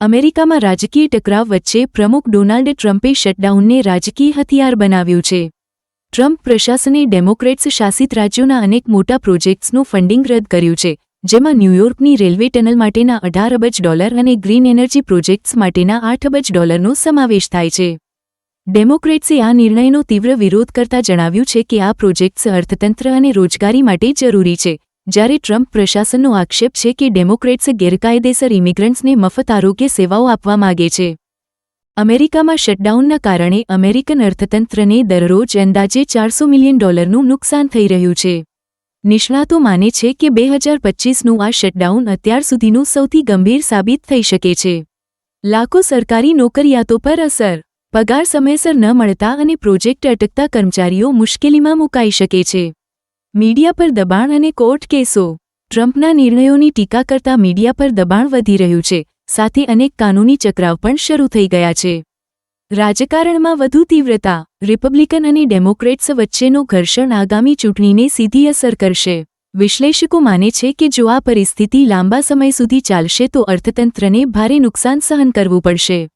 અમેરિકામાં રાજકીય ટકરાવ વચ્ચે પ્રમુખ ડોનાલ્ડ ટ્રમ્પે શટડાઉનને રાજકીય હથિયાર બનાવ્યું છે. ટ્રમ્પ પ્રશાસને ડેમોક્રેટ્સ શાસિત રાજ્યોના અનેક મોટા પ્રોજેક્ટ્સનું ફંડિંગ રદ કર્યું છે, જેમાં ન્યૂયોર્કની રેલવે ટનલ માટેના અઢાર અબજ ડોલર અને ગ્રીન એનર્જી પ્રોજેક્ટ્સ માટેના આઠ અબજ ડોલરનો સમાવેશ થાય છે. ડેમોક્રેટ્સે આ નિર્ણયનો તીવ્ર વિરોધ કરતા જણાવ્યું છે કે આ પ્રોજેક્ટ્સ અર્થતંત્ર અને રોજગારી માટે જરૂરી છે જ્યારે ટ્રમ્પ પ્રશાસનનો આક્ષેપ છે કે ડેમોક્રેટ્સ ગેરકાયદેસર ઇમિગ્રન્ટ્સને મફત આરોગ્ય સેવાઓ આપવા માગે છે. અમેરિકામાં શટડાઉનના કારણે અમેરિકન અર્થતંત્રને દરરોજ અંદાજે ચારસો મિલિયન ડોલરનું નુકસાન થઈ રહ્યું છે. નિષ્ણાતો માને છે કે બે હજાર પચ્ચીસનું આ શટડાઉન અત્યાર સુધીનું સૌથી ગંભીર સાબિત થઈ શકે છે. લાખો સરકારી નોકરિયાતો પર અસર, પગાર સમયસર ન મળતા અને પ્રોજેક્ટ અટકતા કર્મચારીઓ મુશ્કેલીમાં મુકાઈ શકે છે. મીડિયા પર દબાણ અને કોર્ટ કેસો. ટ્રમ્પના નિર્ણયોની ટીકા કરતા મીડિયા પર દબાણ વધી રહ્યું છે, સાથે અનેક કાનૂની ચક્રાવ પણ શરૂ થઈ ગયા છે. રાજકારણમાં વધુ તીવ્રતા, રિપબ્લિકન અને ડેમોક્રેટ્સ વચ્ચેનો ઘર્ષણ આગામી ચૂંટણીને સીધી અસર કરશે. વિશ્લેષકો માને છે કે જો આ પરિસ્થિતિ લાંબા સમય સુધી ચાલશે તો અર્થતંત્રને ભારે નુકસાન સહન કરવું પડશે.